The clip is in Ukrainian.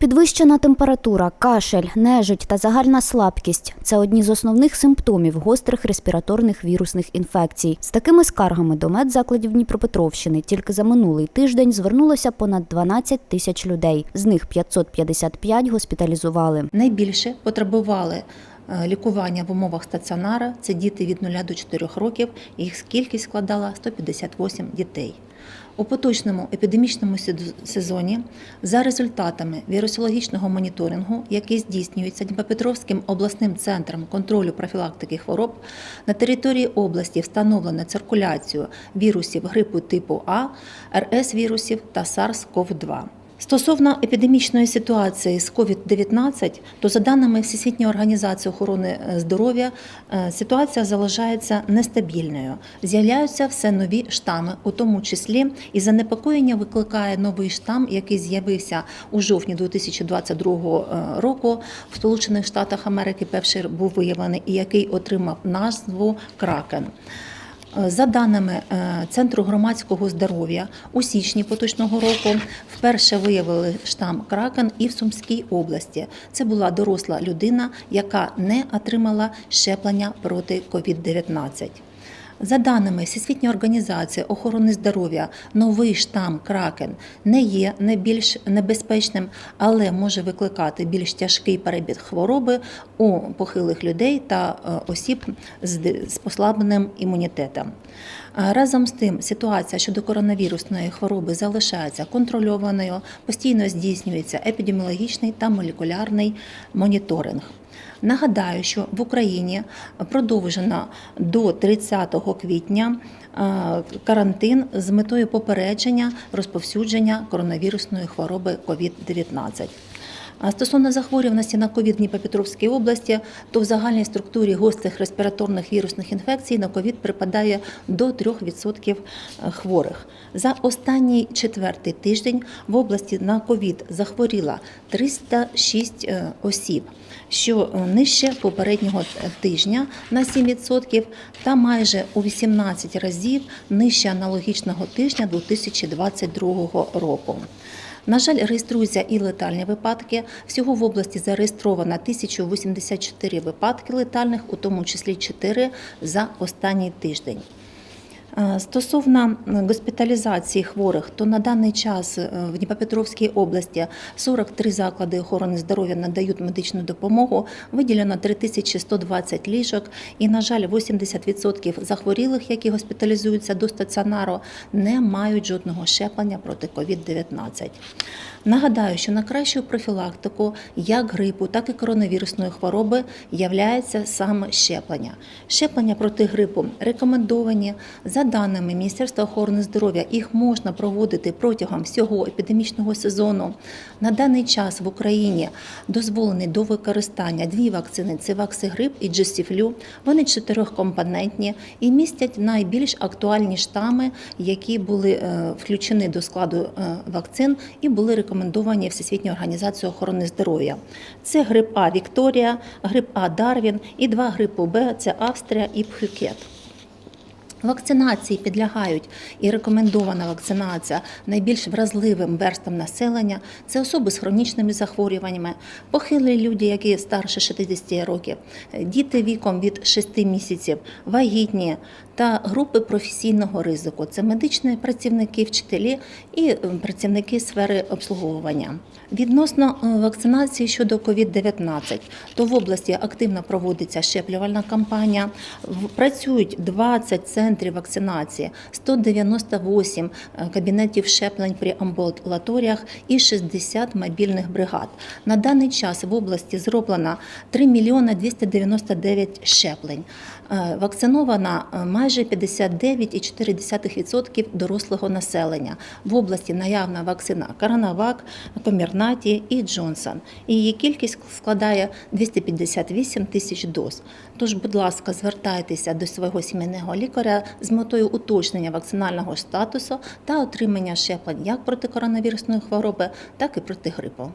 Підвищена температура, кашель, нежить та загальна слабкість це одні з основних симптомів гострих респіраторних вірусних інфекцій. З такими скаргами до медзакладів Дніпропетровщини тільки за минулий тиждень звернулося понад 12 тисяч людей. З них 555 госпіталізували. Найбільше потребували е, лікування в умовах стаціонара. Це діти від 0 до 4 років. Їх кількість складала 158 дітей. У поточному епідемічному сез- сезоні за результатами вірусологічного моніторингу, який здійснюється Дніпропетровським обласним центром контролю профілактики хвороб, на території області встановлено циркуляцію вірусів грипу типу А, РС-вірусів та SARS-CoV-2. Стосовно епідемічної ситуації з COVID-19, то за даними Всесвітньої організації охорони е, здоров'я, е, ситуація залишається нестабільною. З'являються все нові штами, у тому числі і занепокоєння викликає новий штам, який з'явився у жовтні 2022 року в Сполучених Штатах Америки. Перший був виявлений і який отримав назву Кракен. Е, За даними е, Центру громадського здоров'я, у січні поточного року вперше виявили штам Кракен і в Сумській області. Це була доросла людина, яка не отримала щеплення проти COVID-19. За даними Всесвітньої організації охорони здоров'я, новий штам Кракен не є найбільш небезпечним, але може викликати більш тяжкий перебіг хвороби у похилих людей та е, осіб з послабленим імунітетом. Е, Разом з тим, ситуація щодо коронавірусної хвороби залишається контрольованою, постійно здійснюється епідеміологічний та молекулярний моніторинг. Нагадаю, що в Україні продовжено до 30 квітня е, карантин з метою попередження розповсюдження коронавірусної хвороби COVID-19. А Стосовно захворюваності на ковід в Дніпропетровській області, то в загальній структурі гострих респіраторних вірусних інфекцій на ковід припадає до 3% хворих. За останній четвертий тиждень в області на ковід захворіла 306 е, осіб, що е, нижче попереднього тижня на 7% та майже у 18 разів нижче аналогічного тижня 2022 року. На жаль, реєструються і летальні випадки. Всього в області зареєстровано 1084 випадки летальних, у тому числі 4 за останній тиждень. Е, Стосовно госпіталізації хворих, то на даний час е, в Дніпропетровській області 43 заклади охорони здоров'я надають медичну допомогу. Виділено 3120 ліжок, і, на жаль, 80% захворілих, які госпіталізуються до стаціонару, не мають жодного щеплення проти COVID-19. Нагадаю, що на кращу профілактику як грипу, так і коронавірусної хвороби являється саме щеплення. Щеплення проти грипу рекомендовані. За даними Міністерства охорони здоров'я, їх можна проводити протягом всього епідемічного сезону. На даний час в Україні дозволені до використання дві вакцини: це ваксигрип і Джесіфлю. Вони чотирьохкомпонентні і містять найбільш актуальні штами, які були е, включені до складу е, вакцин і були рекомендовані Всесвітньою організацією охорони здоров'я. Це грип А Вікторія, грип А Дарвін і два грипу Б це Австрія і Пхюкет. Вакцинації підлягають і рекомендована вакцинація найбільш вразливим верстам населення це особи з хронічними захворюваннями, похилі люди, які старше 60 років, діти віком від 6 місяців, вагітні та групи професійного ризику. Це медичні працівники, вчителі і е, працівники сфери обслуговування. Відносно е, вакцинації щодо COVID-19, то в області активно проводиться щеплювальна кампанія. Працюють 20 центрів вакцинації, 198 е, кабінетів щеплень при амбулаторіях і 60 мобільних бригад. На даний час в області зроблено 3 мільйони 299 щеплень. Е, Вакциновано е, майже 59,4% дорослого населення. В області наявна вакцина Коронавак, Комірнаті і Джонсон. Її кількість складає 258 тисяч доз. Тож, будь ласка, звертайтеся до свого сімейного лікаря з метою уточнення вакцинального статусу та отримання щеплень як проти коронавірусної хвороби, так і проти грипу.